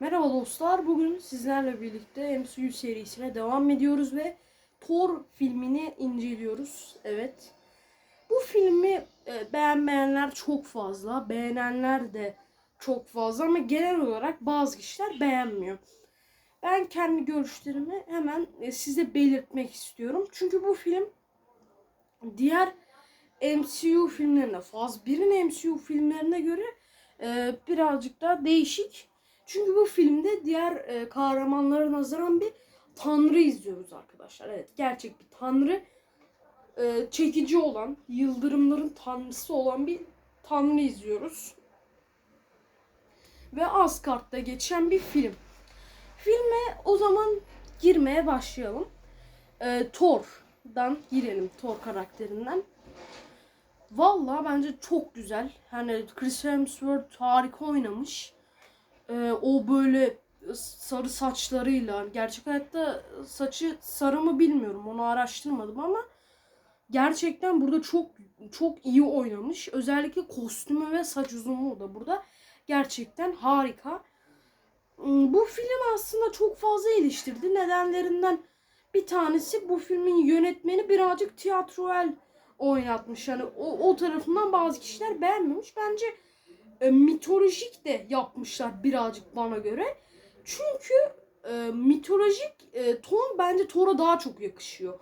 Merhaba dostlar. Bugün sizlerle birlikte MCU serisine devam ediyoruz ve Thor filmini inceliyoruz. Evet. Bu filmi e, beğenmeyenler çok fazla, beğenenler de çok fazla ama genel olarak bazı kişiler beğenmiyor. Ben kendi görüşlerimi hemen e, size belirtmek istiyorum. Çünkü bu film diğer MCU filmlerine, Faz 1'in MCU filmlerine göre e, birazcık daha değişik. Çünkü bu filmde diğer e, kahramanlara nazaran bir tanrı izliyoruz arkadaşlar. Evet gerçek bir tanrı. E, çekici olan, yıldırımların tanrısı olan bir tanrı izliyoruz. Ve Asgard'da geçen bir film. Filme o zaman girmeye başlayalım. E, Thor'dan girelim, Thor karakterinden. Vallahi bence çok güzel. Hani Chris Hemsworth harika oynamış. Ee, o böyle sarı saçlarıyla gerçek hayatta saçı sarı mı bilmiyorum onu araştırmadım ama gerçekten burada çok çok iyi oynamış. Özellikle kostümü ve saç uzunluğu da burada gerçekten harika. Hmm, Bu film aslında çok fazla eleştirdi. Nedenlerinden bir tanesi bu filmin yönetmeni birazcık tiyatroel oynatmış. Yani o, o tarafından bazı kişiler beğenmemiş. Bence e, mitolojik de yapmışlar birazcık bana göre. Çünkü e, mitolojik e, ton bence Thor'a daha çok yakışıyor.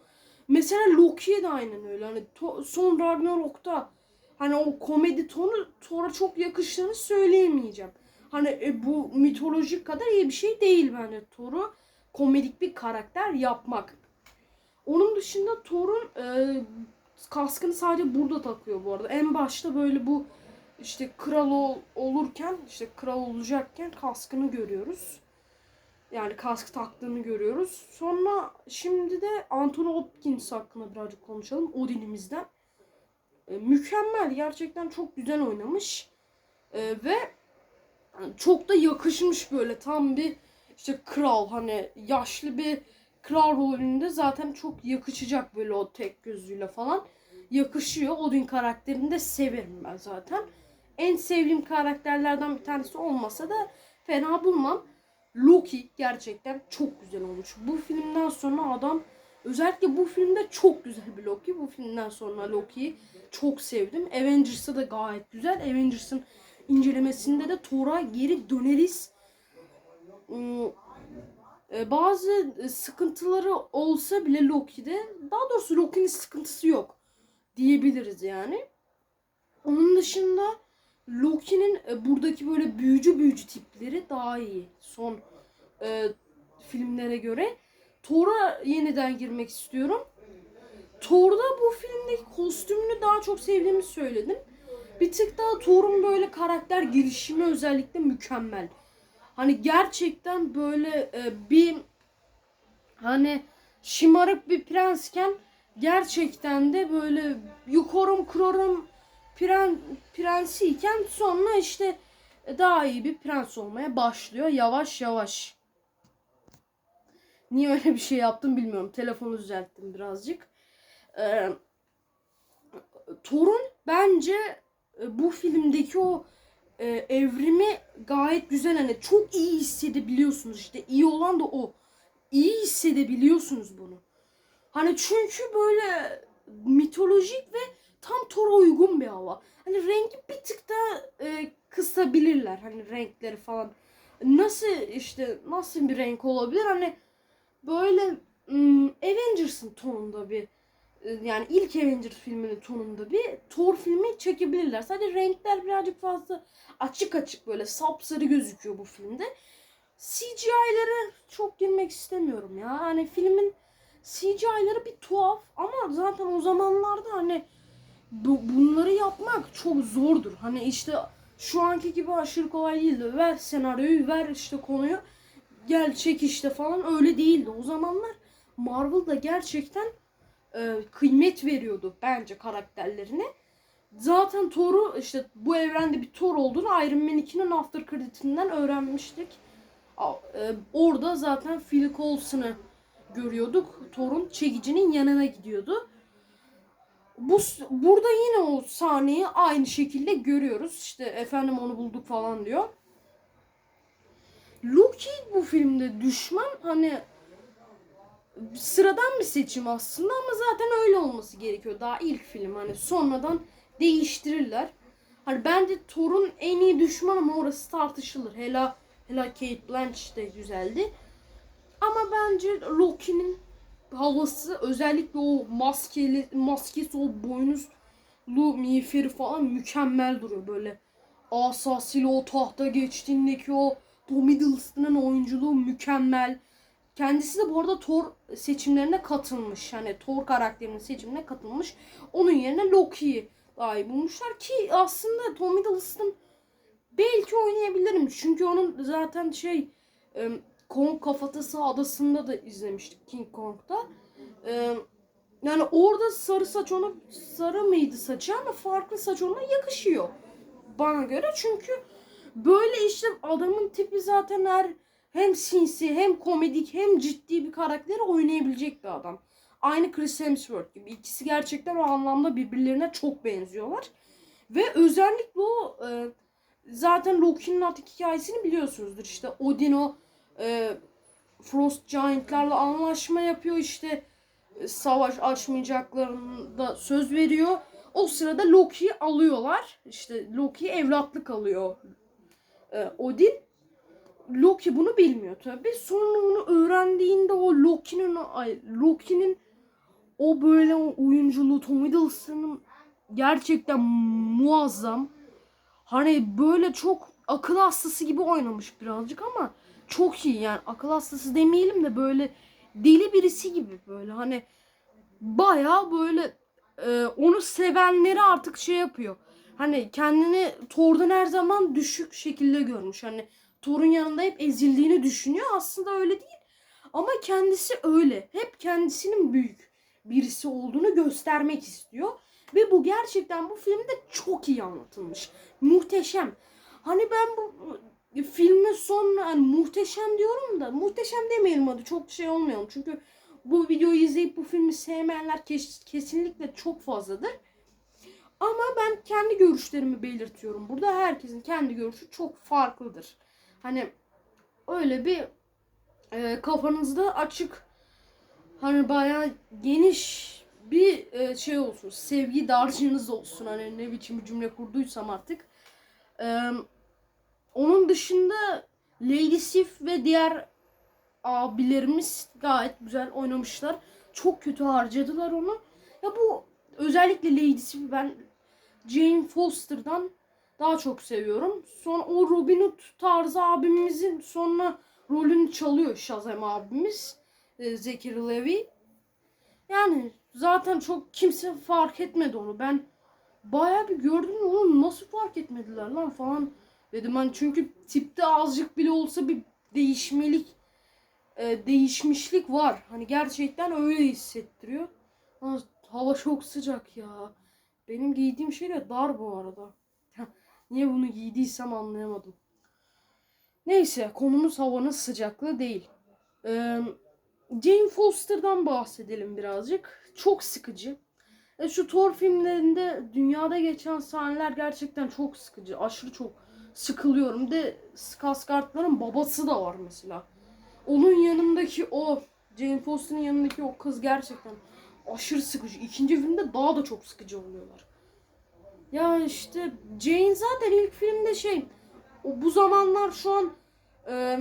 Mesela Loki'ye de aynen öyle. Hani to, son Ragnarok'ta hani o komedi tonu Thor'a çok yakıştığını söyleyemeyeceğim. Hani e, bu mitolojik kadar iyi bir şey değil bence Thor'u komedik bir karakter yapmak. Onun dışında Thor'un e, kaskını sadece burada takıyor bu arada. En başta böyle bu işte kral ol- olurken işte kral olacakken kaskını görüyoruz. Yani kask taktığını görüyoruz. Sonra şimdi de Anthony Hopkins hakkında birazcık konuşalım. Odin'imizden. E, mükemmel. Gerçekten çok güzel oynamış. E, ve çok da yakışmış böyle tam bir işte kral hani yaşlı bir kral rolünde zaten çok yakışacak böyle o tek gözüyle falan. Yakışıyor. Odin karakterini de severim ben zaten. En sevdiğim karakterlerden bir tanesi olmasa da fena bulmam. Loki gerçekten çok güzel olmuş. Bu filmden sonra adam özellikle bu filmde çok güzel bir Loki. Bu filmden sonra Loki'yi çok sevdim. Avengers'ı da gayet güzel. Avengers'ın incelemesinde de Thor'a geri döneriz. Hmm, e, bazı sıkıntıları olsa bile Loki'de daha doğrusu Loki'nin sıkıntısı yok diyebiliriz yani. Onun dışında Loki'nin e, buradaki böyle büyücü büyücü tipleri daha iyi son e, filmlere göre. Thor'a yeniden girmek istiyorum. Thor'da bu filmdeki kostümünü daha çok sevdiğimi söyledim. Bir tık daha Thor'un böyle karakter gelişimi özellikle mükemmel. Hani gerçekten böyle e, bir hani şımarık bir prensken gerçekten de böyle yukarım kırarım pren, prensiyken sonra işte daha iyi bir prens olmaya başlıyor yavaş yavaş. Niye öyle bir şey yaptım bilmiyorum. Telefonu düzelttim birazcık. Ee, Thor'un bence e, bu filmdeki o e, evrimi gayet güzel. Hani çok iyi hissedebiliyorsunuz. İşte iyi olan da o. İyi hissedebiliyorsunuz bunu. Hani çünkü böyle mitolojik ve uygun bir hava. Hani rengi bir tık da e, kısabilirler. Hani renkleri falan. Nasıl işte nasıl bir renk olabilir? Hani böyle ım, Avengers'ın tonunda bir e, yani ilk Avengers filminin tonunda bir Thor filmi çekebilirler. Sadece renkler birazcık fazla açık açık böyle sapsarı gözüküyor bu filmde. CGI'lere çok girmek istemiyorum ya. Hani filmin CGI'ları bir tuhaf ama zaten o zamanlarda hani bu, bunları yapmak çok zordur. Hani işte şu anki gibi aşırı kolay değildi. Ver senaryoyu, ver işte konuyu. Gel çek işte falan öyle değildi. O zamanlar Marvel'da gerçekten e, kıymet veriyordu bence karakterlerine. Zaten Thor'u işte bu evrende bir Thor olduğunu Iron Man 2'nin after credit'inden öğrenmiştik. E, orada zaten Phil Coulson'ı görüyorduk. Thor'un çekicinin yanına gidiyordu. Bu burada yine o sahneyi aynı şekilde görüyoruz. İşte efendim onu bulduk falan diyor. Loki bu filmde düşman hani sıradan bir seçim aslında ama zaten öyle olması gerekiyor. Daha ilk film hani sonradan değiştirirler. Hani bence Thor'un en iyi düşmanı ama orası tartışılır. Hela, Hela Kate Blanchett de güzeldi. Ama bence Loki'nin havası özellikle o maskeli maskesi o boynuzlu miğferi falan mükemmel duruyor böyle. Asasıyla o tahta geçtiğindeki o Tom Hiddleston'ın oyunculuğu mükemmel. Kendisi de bu arada Thor seçimlerine katılmış. Hani Thor karakterinin seçimine katılmış. Onun yerine Loki'yi daha iyi bulmuşlar ki aslında Tom Hiddleston belki oynayabilirim. Çünkü onun zaten şey e, Kong Kafatası Adası'nda da izlemiştik King Kong'da. E, yani orada sarı saç ona sarı mıydı saçı ama farklı saç ona yakışıyor. Bana göre çünkü böyle işte adamın tipi zaten her hem sinsi hem komedik hem ciddi bir karakteri oynayabilecek bir adam. Aynı Chris Hemsworth gibi. İkisi gerçekten o anlamda birbirlerine çok benziyorlar. Ve özellikle o e, zaten Loki'nin artık hikayesini biliyorsunuzdur. İşte Odin o e, Frost Giant'larla anlaşma yapıyor işte e, savaş açmayacaklarını da söz veriyor. O sırada Loki'yi alıyorlar. İşte Loki evlatlık alıyor e, Odin. Loki bunu bilmiyor tabi. Sonra onu öğrendiğinde o Loki'nin Loki'nin o böyle o oyunculuğu Tom Hiddleston'ın gerçekten muazzam. Hani böyle çok akıl hastası gibi oynamış birazcık ama çok iyi yani akıl hastası demeyelim de böyle deli birisi gibi böyle hani baya böyle e, onu sevenleri artık şey yapıyor. Hani kendini Thor'dan her zaman düşük şekilde görmüş. Hani Thor'un yanında hep ezildiğini düşünüyor. Aslında öyle değil. Ama kendisi öyle. Hep kendisinin büyük birisi olduğunu göstermek istiyor. Ve bu gerçekten bu filmde çok iyi anlatılmış. Muhteşem. Hani ben bu filmin son hani muhteşem diyorum da muhteşem demeyelim adı çok şey olmayalım. Çünkü bu videoyu izleyip bu filmi sevmeyenler kes- kesinlikle çok fazladır. Ama ben kendi görüşlerimi belirtiyorum. Burada herkesin kendi görüşü çok farklıdır. Hani öyle bir e, kafanızda açık hani bayağı geniş bir e, şey olsun. Sevgi dağarcığınız olsun. Hani ne biçim bir cümle kurduysam artık. E, onun dışında Lady Sif ve diğer abilerimiz gayet güzel oynamışlar. Çok kötü harcadılar onu. Ya bu özellikle Lady Sif'i ben Jane Foster'dan daha çok seviyorum. Sonra o Robin Hood tarzı abimizin sonra rolünü çalıyor Shazam abimiz. E, Zachary Levi. Yani zaten çok kimse fark etmedi onu. Ben bayağı bir gördüm onu nasıl fark etmediler lan falan dedim ben çünkü tipte azıcık bile olsa bir değişmelik e, değişmişlik var. Hani gerçekten öyle hissettiriyor. Ama hava çok sıcak ya. Benim giydiğim şey de dar bu arada. Niye bunu giydiysem anlayamadım. Neyse konumuz havanın sıcaklığı değil. Ee, Jane Foster'dan bahsedelim birazcık. Çok sıkıcı. E, şu Thor filmlerinde dünyada geçen sahneler gerçekten çok sıkıcı. Aşırı çok sıkılıyorum. De Skarsgård'ların babası da var mesela. Onun yanındaki o Jane Foster'ın yanındaki o kız gerçekten aşırı sıkıcı. İkinci filmde daha da çok sıkıcı oluyorlar. Ya işte Jane zaten ilk filmde şey o bu zamanlar şu an e,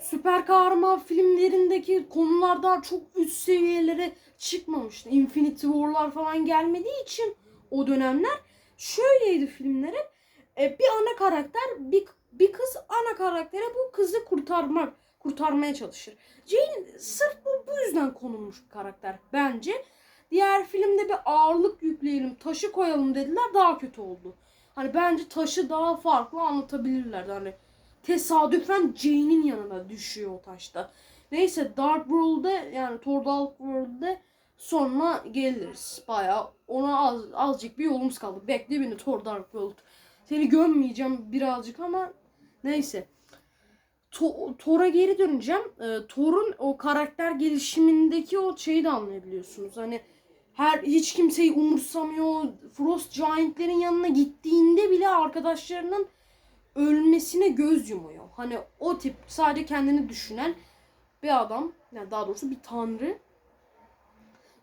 süper kahraman filmlerindeki konulardan çok üst seviyelere çıkmamıştı. Infinity War'lar falan gelmediği için o dönemler şöyleydi filmlerin. E, bir ana karakter bir bir kız ana karaktere bu kızı kurtarmak kurtarmaya çalışır. Jane sırf bu, bu yüzden konulmuş bir karakter bence. Diğer filmde bir ağırlık yükleyelim, taşı koyalım dediler daha kötü oldu. Hani bence taşı daha farklı anlatabilirlerdi. Hani tesadüfen Jane'in yanına düşüyor o taşta. Neyse Dark World'de yani Thor Dark World'de sonra geliriz. Baya ona az, azıcık bir yolumuz kaldı. Bekle beni Thor Dark World. Seni gömmeyeceğim birazcık ama neyse. To- Thor'a geri döneceğim. Ee, Thor'un o karakter gelişimindeki o şeyi de anlayabiliyorsunuz. Hani her hiç kimseyi umursamıyor. Frost Giant'lerin yanına gittiğinde bile arkadaşlarının ölmesine göz yumuyor. Hani o tip sadece kendini düşünen bir adam. Yani daha doğrusu bir tanrı.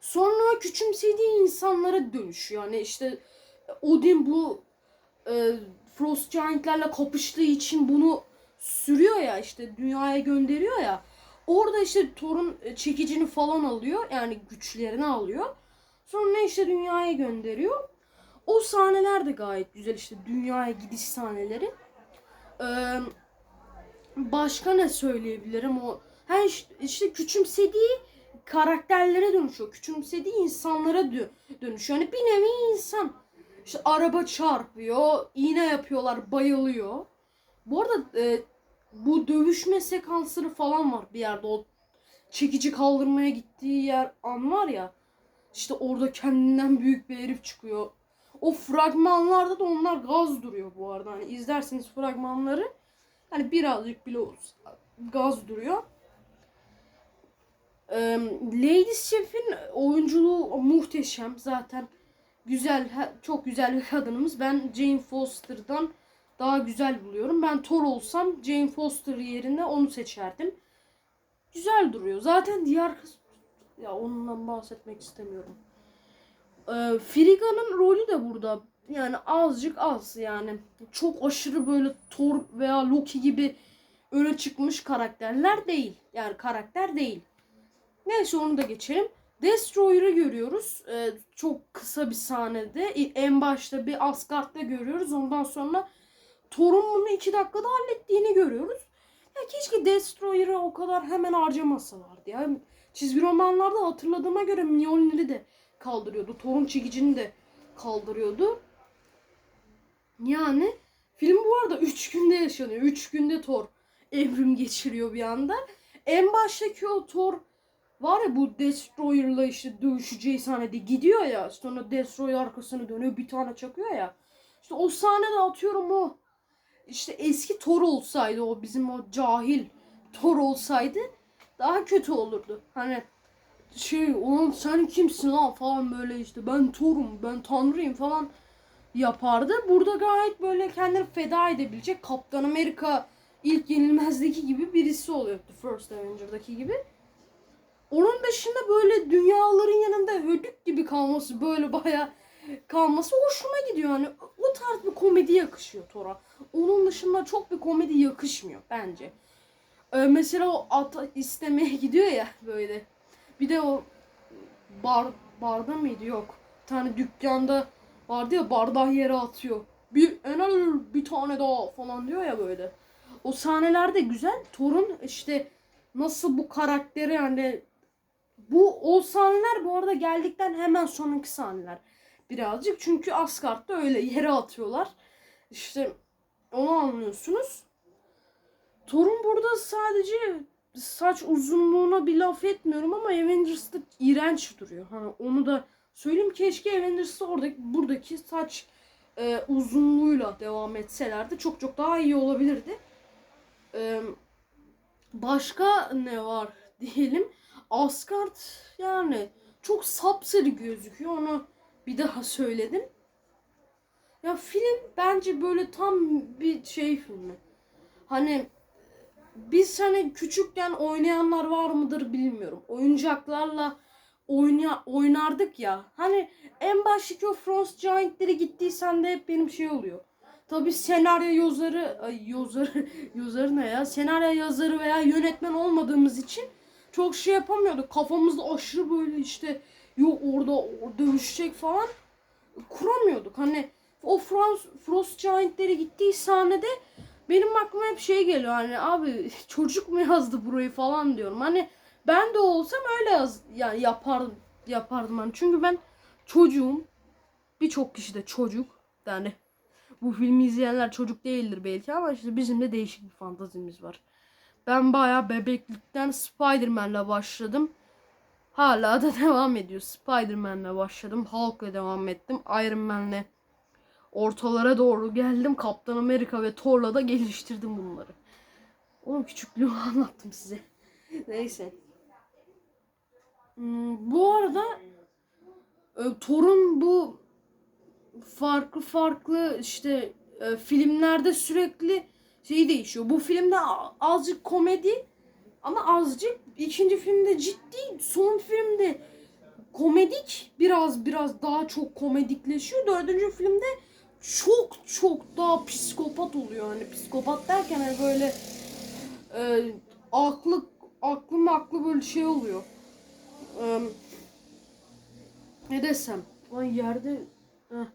Sonra küçümsediği insanlara dönüşüyor. Yani işte Odin bu e, Frost Giant'lerle kapıştığı için bunu sürüyor ya işte dünyaya gönderiyor ya. Orada işte Thor'un e, çekicini falan alıyor. Yani güçlerini alıyor. Sonra işte dünyaya gönderiyor. O sahneler de gayet güzel işte dünyaya gidiş sahneleri. Ee, başka ne söyleyebilirim o? Ha işte, küçümsediği karakterlere dönüşüyor. Küçümsediği insanlara dö- dönüşüyor. Yani bir nevi insan. İşte araba çarpıyor, iğne yapıyorlar, bayılıyor. Bu arada e, bu dövüşme sekansları falan var bir yerde. O çekici kaldırmaya gittiği yer an var ya. İşte orada kendinden büyük bir herif çıkıyor. O fragmanlarda da onlar gaz duruyor bu arada. Hani izlerseniz fragmanları hani birazcık bile olsa gaz duruyor. Ee, Lady Chef'in oyunculuğu muhteşem. Zaten güzel, çok güzel bir kadınımız. Ben Jane Foster'dan daha güzel buluyorum. Ben Thor olsam Jane Foster yerine onu seçerdim. Güzel duruyor. Zaten diğer kız ya ondan bahsetmek istemiyorum. Ee, Friga'nın rolü de burada. Yani azıcık az yani. Çok aşırı böyle Thor veya Loki gibi öne çıkmış karakterler değil. Yani karakter değil. Neyse onu da geçelim. Destroyer'ı görüyoruz. Ee, çok kısa bir sahnede. En başta bir Asgard'da görüyoruz. Ondan sonra Thor'un bunu iki dakikada hallettiğini görüyoruz. Ya keşke Destroyer'ı o kadar hemen harcamasalardı ya. Çizgi romanlarda hatırladığıma göre Mjolnir'i de kaldırıyordu. Thor'un çekicini de kaldırıyordu. Yani film bu arada 3 günde yaşanıyor. 3 günde Thor evrim geçiriyor bir anda. En baştaki o Thor var ya bu Destroyer'la işte dövüşeceği sahnede gidiyor ya. Sonra Destroyer arkasını dönüyor bir tane çakıyor ya. İşte o sahnede atıyorum o işte eski Thor olsaydı o bizim o cahil Thor olsaydı daha kötü olurdu. Hani şey oğlum sen kimsin lan falan böyle işte ben Thor'um ben tanrıyım falan yapardı. Burada gayet böyle kendini feda edebilecek Kaptan Amerika ilk yenilmezdeki gibi birisi oluyor. The First Avenger'daki gibi. Onun dışında böyle dünyaların yanında hödük gibi kalması böyle baya kalması hoşuma gidiyor. Hani o tarz bir komedi yakışıyor Thor'a. Onun dışında çok bir komedi yakışmıyor bence. Ee, mesela o at istemeye gidiyor ya böyle. Bir de o bar barda mıydı yok. Bir tane dükkanda vardı ya bardağı yere atıyor. Bir enel bir tane daha falan diyor ya böyle. O sahneler de güzel. Thor'un işte nasıl bu karakteri yani bu o sahneler bu arada geldikten hemen sonraki sahneler birazcık. Çünkü Asgard'da öyle yere atıyorlar. İşte onu anlıyorsunuz. Thor'un burada sadece saç uzunluğuna bir laf etmiyorum ama Avengers'ta iğrenç duruyor. Hani onu da söyleyeyim keşke Avengers'ta oradaki buradaki saç e, uzunluğuyla devam etselerdi çok çok daha iyi olabilirdi. E, başka ne var diyelim. Asgard yani çok sapsarı gözüküyor. Onu bir daha söyledim. Ya film bence böyle tam bir şey filmi. Hani biz hani küçükken oynayanlar var mıdır bilmiyorum. Oyuncaklarla oyna, oynardık ya. Hani en baştaki o Frost Giant'leri gittiysen de hep benim şey oluyor. Tabi senaryo yazarı, ay yazarı, yazarı ne ya? Senaryo yazarı veya yönetmen olmadığımız için çok şey yapamıyorduk. Kafamızda aşırı böyle işte yok orada dövüşecek falan kuramıyorduk. Hani o Frost, Frost Giant'leri gittiği sahnede benim aklıma hep şey geliyor hani abi çocuk mu yazdı burayı falan diyorum. Hani ben de olsam öyle yaz yani yapardım yapardım hani. Çünkü ben çocuğum. Birçok kişi de çocuk. Yani bu filmi izleyenler çocuk değildir belki ama işte bizim de değişik bir fantazimiz var. Ben bayağı bebeklikten Spider-Man'le başladım. Hala da devam ediyor. Spider-Man'le başladım. Hulk'la devam ettim. Iron Man'le ortalara doğru geldim. Kaptan Amerika ve Thor'la da geliştirdim bunları. Oğlum küçüklüğümü anlattım size. Neyse. Hmm, bu arada e, Thor'un bu farklı farklı işte e, filmlerde sürekli şeyi değişiyor. Bu filmde azıcık komedi ama azıcık ikinci filmde ciddi, son filmde komedik biraz biraz daha çok komedikleşiyor. Dördüncü filmde çok çok daha psikopat oluyor. Hani psikopat derken hani böyle e, aklı aklı maklı böyle şey oluyor. E, ne desem? Lan yerde Heh.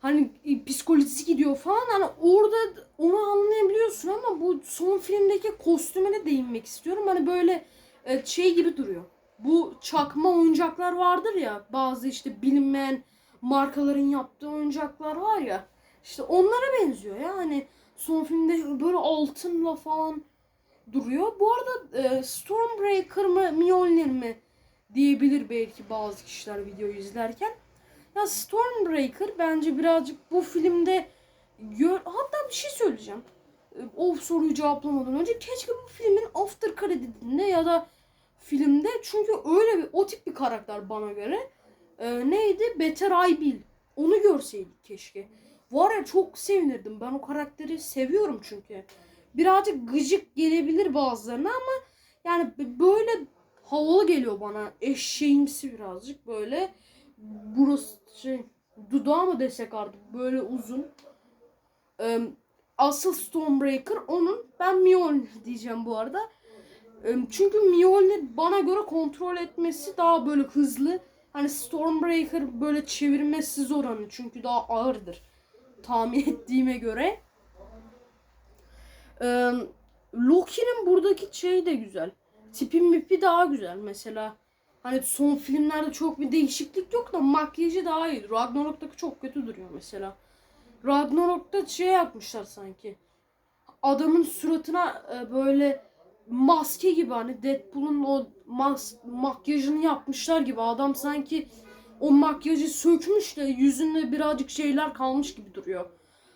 Hani e, psikolojisi gidiyor falan hani orada onu anlayabiliyorsun ama bu son filmdeki kostümüne değinmek istiyorum. Hani böyle e, şey gibi duruyor. Bu çakma oyuncaklar vardır ya bazı işte bilinmeyen markaların yaptığı oyuncaklar var ya işte onlara benziyor ya hani son filmde böyle altınla falan duruyor. Bu arada e, Stormbreaker mı Mjolnir mi diyebilir belki bazı kişiler videoyu izlerken. Ya Stormbreaker bence birazcık bu filmde gör hatta bir şey söyleyeceğim. E, O soruyu cevaplamadan önce keşke bu filmin after creditinde ya da filmde çünkü öyle bir o tip bir karakter bana göre. E, neydi? Better I Bill. Onu görseydik keşke. Var ya çok sevinirdim. Ben o karakteri seviyorum çünkü. Birazcık gıcık gelebilir bazılarına ama yani böyle havalı geliyor bana. Eşeğimsi birazcık böyle. Burası şey dudağı mı desek artık böyle uzun. Ee, asıl Stormbreaker onun. Ben Mjolnir diyeceğim bu arada. Ee, çünkü Mjolnir bana göre kontrol etmesi daha böyle hızlı. Hani Stormbreaker böyle çevirmesi zor hani çünkü daha ağırdır. Tahmin ettiğime göre. Ee, Loki'nin buradaki şey de güzel. Tipi mipi daha güzel mesela. Hani son filmlerde çok bir değişiklik yok da makyajı daha iyi. Ragnarok'taki çok kötü duruyor mesela. Ragnarok'ta şey yapmışlar sanki. Adamın suratına e, böyle maske gibi hani Deadpool'un o mas makyajını yapmışlar gibi. Adam sanki o makyajı sökmüş de yüzünde birazcık şeyler kalmış gibi duruyor.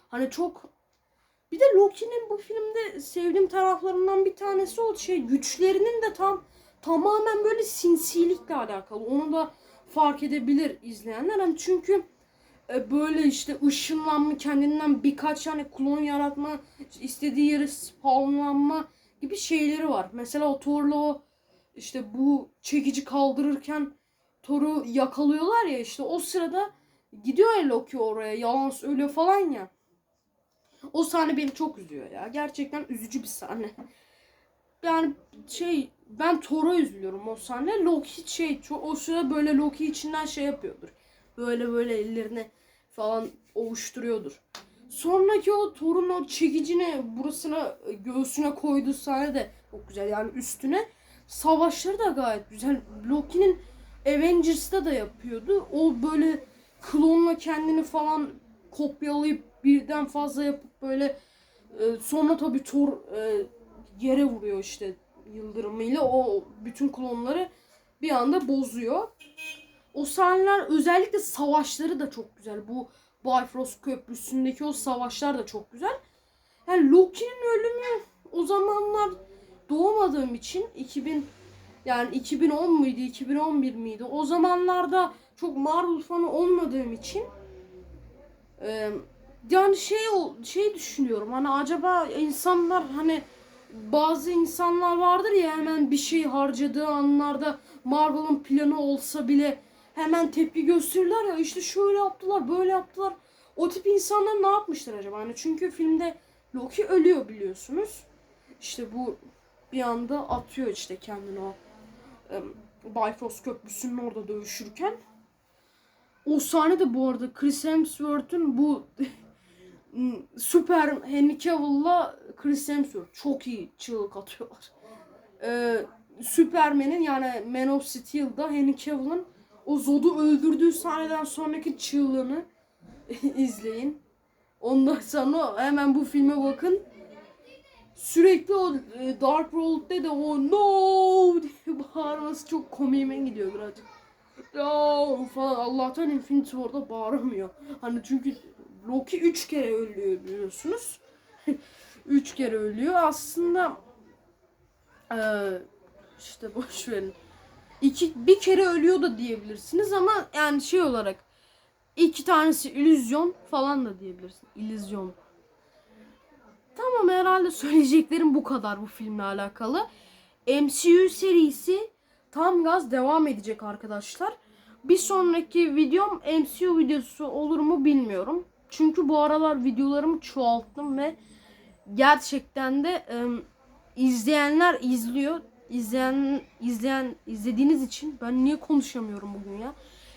Hani çok bir de Loki'nin bu filmde sevdiğim taraflarından bir tanesi o şey güçlerinin de tam tamamen böyle sinsilikle alakalı. Onu da fark edebilir izleyenler. Hani çünkü e, böyle işte ışınlanma kendinden birkaç tane klon yaratma istediği yere spawnlanma gibi şeyleri var. Mesela o Thor'la o işte bu çekici kaldırırken Thor'u yakalıyorlar ya işte o sırada gidiyor ya Loki oraya yalan söylüyor falan ya. O sahne beni çok üzüyor ya. Gerçekten üzücü bir sahne. Yani şey ben Thor'a üzülüyorum o sahne. Loki şey o sıra böyle Loki içinden şey yapıyordur. Böyle böyle ellerini falan ovuşturuyordur. Sonraki o Thor'un o çekicini burasına göğsüne koyduğu sahne de çok güzel. Yani üstüne savaşları da gayet güzel. Loki'nin Avengers'ta da yapıyordu. O böyle klonla kendini falan kopyalayıp birden fazla yapıp böyle e, sonra tabii Thor e, yere vuruyor işte yıldırımıyla o bütün klonları bir anda bozuyor. O sahneler özellikle savaşları da çok güzel. Bu Bifrost Köprüsü'ndeki o savaşlar da çok güzel. Yani Loki'nin ölümü o zamanlar doğmadığım için 2000 yani 2010 muydu 2011 miydi? O zamanlarda çok Marvel fanı olmadığım için yani şey şey düşünüyorum hani acaba insanlar hani bazı insanlar vardır ya hemen bir şey harcadığı anlarda Marvel'ın planı olsa bile hemen tepki gösterirler ya işte şöyle yaptılar böyle yaptılar. O tip insanlar ne yapmışlar acaba? Hani çünkü filmde Loki ölüyor biliyorsunuz. İşte bu bir anda atıyor işte kendini o em, Bifrost Köprüsü'nün orada dövüşürken. O sahne de bu arada Chris Hemsworth'un bu süper Henry Cavill'la Chris Hemsworth çok iyi çığlık atıyorlar. Ee, Superman'in yani Man of Steel'da Henry Cavill'ın o Zod'u öldürdüğü sahneden sonraki çığlığını izleyin. Ondan sonra hemen bu filme bakın. Sürekli o e, Dark World'de de o no diye bağırması çok komiğime gidiyor birazcık. No falan Allah'tan Infinity War'da bağıramıyor. Hani çünkü Loki 3 kere ölüyor biliyorsunuz. 3 kere ölüyor. Aslında eee işte boş verin. İki, bir kere ölüyor da diyebilirsiniz ama yani şey olarak iki tanesi illüzyon falan da diyebilirsin. İllüzyon. Tamam herhalde söyleyeceklerim bu kadar bu filmle alakalı. MCU serisi tam gaz devam edecek arkadaşlar. Bir sonraki videom MCU videosu olur mu bilmiyorum. Çünkü bu aralar videolarımı çoğalttım ve gerçekten de em, izleyenler izliyor. İzleyen izleyen izlediğiniz için ben niye konuşamıyorum bugün ya?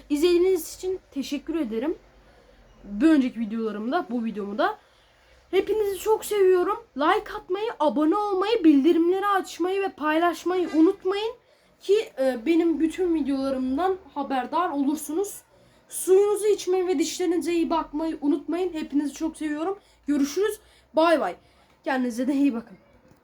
İzlediğiniz için teşekkür ederim. Bir önceki videolarımda, bu videomu da Hepinizi çok seviyorum. Like atmayı, abone olmayı, bildirimleri açmayı ve paylaşmayı unutmayın ki e, benim bütün videolarımdan haberdar olursunuz. Suyunuzu içmeyi ve dişlerinize iyi bakmayı unutmayın. Hepinizi çok seviyorum. Görüşürüz. Bay bay. Kendinize de iyi bakın.